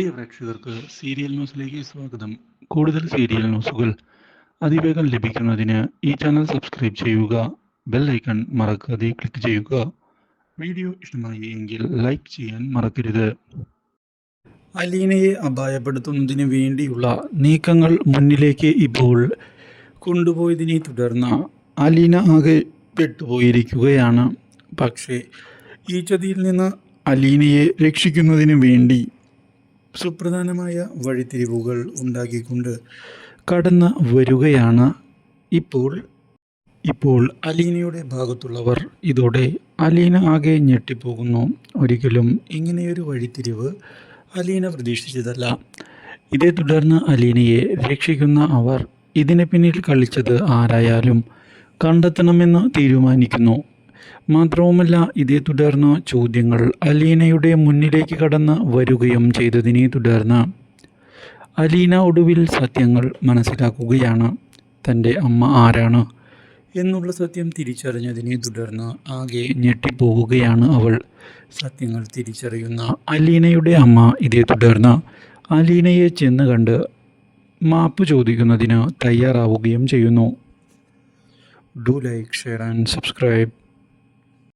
പ്രിയ പ്രേക്ഷകർക്ക് സീരിയൽ ന്യൂസിലേക്ക് സ്വാഗതം. കൂടുതൽ സീരിയൽ ന്യൂസുകൾ അതിവേഗം ലഭിക്കുന്നതിന് ഈ ചാനൽ സബ്സ്ക്രൈബ് ചെയ്യുക ബെൽ ഐക്കൺ മറക്കാതെ ക്ലിക്ക് ചെയ്യുക. വീഡിയോ ഇഷ്ടമായി എങ്കിൽ ലൈക്ക് ചെയ്യാൻ മറക്കരുത്. അലീനയെ അപായപ്പെടുത്തുന്നതിന് വേണ്ടിയുള്ള നീക്കങ്ങൾ മുന്നിലേക്ക് ഇപ്പോൾ കൊണ്ടുപോയതിനെ തുടർന്ന് അലീന ആകെ പെട്ടുപോയിരിക്കുകയാണ്. പക്ഷേ ഈ ചതിയിൽ നിന്ന് അലീനയെ രക്ഷിക്കുന്നതിന് വേണ്ടി സുപ്രധാനമായ വഴിത്തിരിവുകൾ ഉണ്ടാക്കിക്കൊണ്ട് കടന്നു വരികയാണ് ഇപ്പോൾ. ഇപ്പോൾ അലീനയുടെ ഭാഗത്തുള്ളവർ ഇതോടെ അലീന ആകെ ഞെട്ടിപ്പോകുന്നു. ഒരിക്കലും ഇങ്ങനെയൊരു വഴിത്തിരിവ് അലീന പ്രതീക്ഷിച്ചതല്ല. ഇതേ തുടർന്ന് അലീനയെ രക്ഷിക്കുന്ന അവർ ഇതിന് പിന്നിൽ കളിച്ചത് ആരായാലും കണ്ടെത്തണമെന്ന് തീരുമാനിക്കുന്നു. മാത്രവുമല്ല ഇതേ തുടർന്ന് ചോദ്യങ്ങൾ അലീനയുടെ മുന്നിലേക്ക് കടന്ന് വരികയും ചെയ്തതിനെ തുടർന്ന് അലീന ഒടുവിൽ സത്യങ്ങൾ മനസ്സിലാക്കുകയാണ്. തന്റെ അമ്മ ആരാണ് എന്നുള്ള സത്യം തിരിച്ചറിഞ്ഞതിനെ തുടർന്ന് ആകെ ഞെട്ടിപ്പോവുകയാണ് അവൾ. സത്യങ്ങൾ തിരിച്ചറിയുന്ന അലീനയുടെ അമ്മ ഇതേ തുടർന്ന് അലീനയെ ചെന്ന് കണ്ട് മാപ്പ് ചോദിക്കുന്നതിന് തയ്യാറാവുകയും ചെയ്യുന്നു. Do like share and subscribe